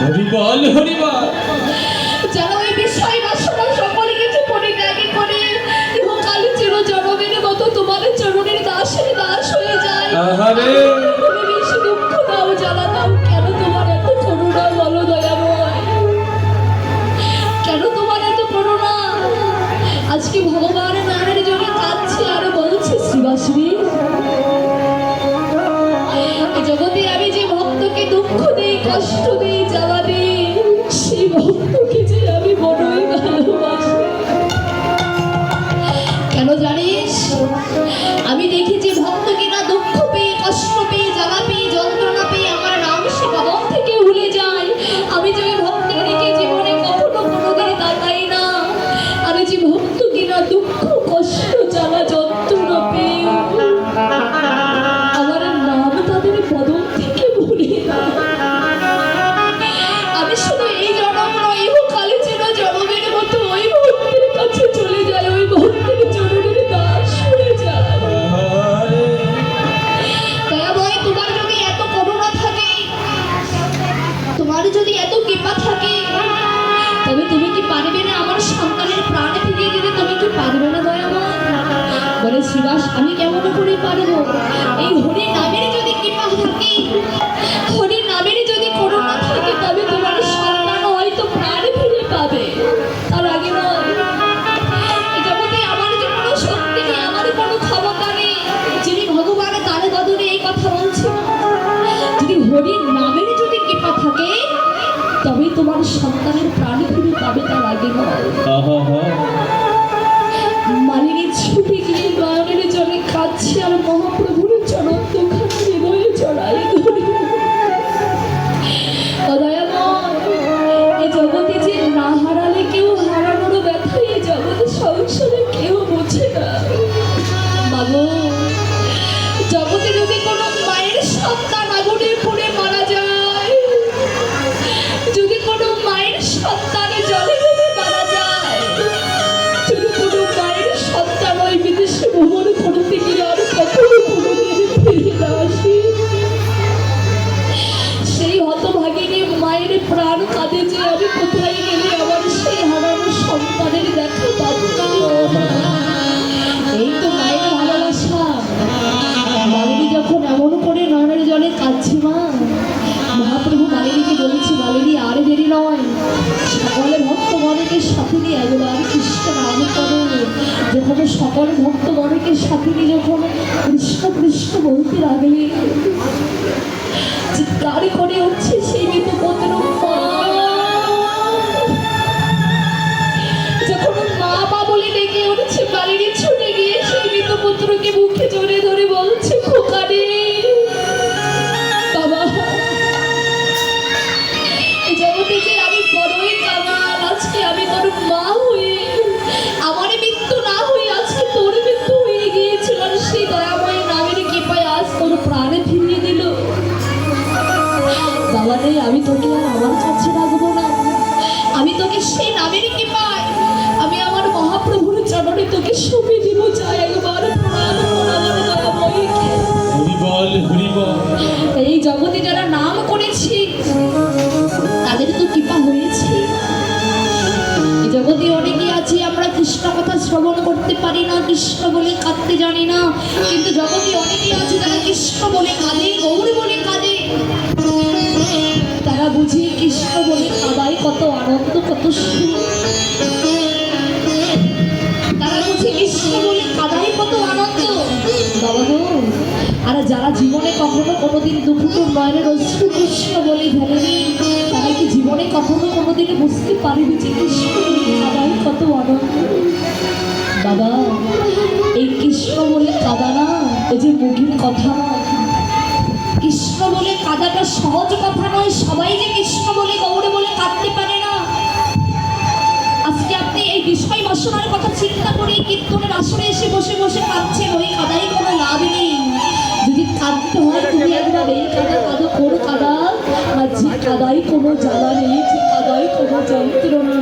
হরিবল হরিবল। যারা ওই বিষয় বাসনা সকলে কিছু পরিত্যাগে করে। ইহকাল চির জনমের মতো তোমার চরণের দাসের দাস হয়ে যায়। আহারে। দুঃখ দাও জ্বালা দাও কেন তোমার এত করুণা বলো দয়াময়? কেন তোমার এত করুণা? আজকে ভগবান জন্য কাঁদছে আর বলছে জগতে আমি যে ভক্তকে দুঃখ দেই কষ্ট দেই তবে তোমার সন্তান হয়তো তার আগে নয় জগতে আমার যে কোনো শক্তি নেই আমার কোনো ক্ষমতা নেই যিনি ভগবান তার বদলে এই কথা বলছেন যদি হরির নামের যদি কৃপা থাকে তবে তোমার সন্তানের প্রাণ জগতে কেউ বোঝে না। জগতে যদি কোনো মায়ের সন্তান আগুনে পড়ে মারা যায়, যদি কোনো মায়ের সন্তান জলে ডুবে মারা যায়, যদি কোনো মায়ের সন্তান ওই বিদেশে ভ্রমণ করতে গিয়ে আর কখনো কোনোদিন ফিরে না আসে, সেই হতভাগিনী মায়ের প্রাণ কাঁদে যে আমি কোথায় মা মহাপ্রভু মালিনীকে বলেছি, মালিনী, আর দেরি নয়। সকলে ভক্তগণকে সাথে নিয়ে একবার কৃষ্ণ নাম করে। যখন সকল ভক্তগণকে সাথে নিয়ে যখন কৃষ্ণ কৃষ্ণ বলতে লাগলে চিৎকার করে উঠছে, সেই আমি তোকে আর আমার কাছে রাখব না। আমি তোকে সেই নামের কি পাই আমি আমার মহাপ্রভুর চরণে তোকে সঁপে দিব চাই একবার এই জগতে যারা নাম করেছি তাদের তো কৃপা হয়েছে। জগতে অনেকে আছে আমরা কৃষ্ণ কথা শ্রবণ করতে পারি না কৃষ্ণ বলে কাঁদতে জানি না। কিন্তু জগতে অনেকে আছে যারা কৃষ্ণ বলে কাঁদে গৌর বলে কাঁদে। তারা বুঝি কৃষ্ণ বলে কাদায় কত আনন্দ, কত সুখ। তারা বুঝি কৃষ্ণ বলে কাদায় কত আনন্দ। বাবা গো, আর যারা জীবনে কখনো কোনোদিন দুপুর নয়নের অশ্রু কৃষ্ণ বলে ফেলেনি তারা কি জীবনে কখনো কোনোদিন বুঝতে পারেনি যে কৃষ্ণ বলে কত আনন্দ? বাবা, এই কৃষ্ণ বলে কাদা না, এই যে মুখের কথা। কৃষ্ণ বলে কাদাটা সহজ কথা নয়। সবাই যে কৃষ্ণ বলে, গৌড়ে বলে কাঁদতে পারে না। আজকে আপনি এই বিষয় বাসনার কথা চিন্তা করে কীর্তনের আসরে এসে বসে বসে কাঁদছেন। ওই কাদাই কোনো লাভ নেই। যদি কাঁদতে হয়, তুমি একবার এই কাদা কাদো, কোন কাদা আর যে কাদাই কোনো জ্বালা নেই, যে কাদাই কোনো যন্ত্রণা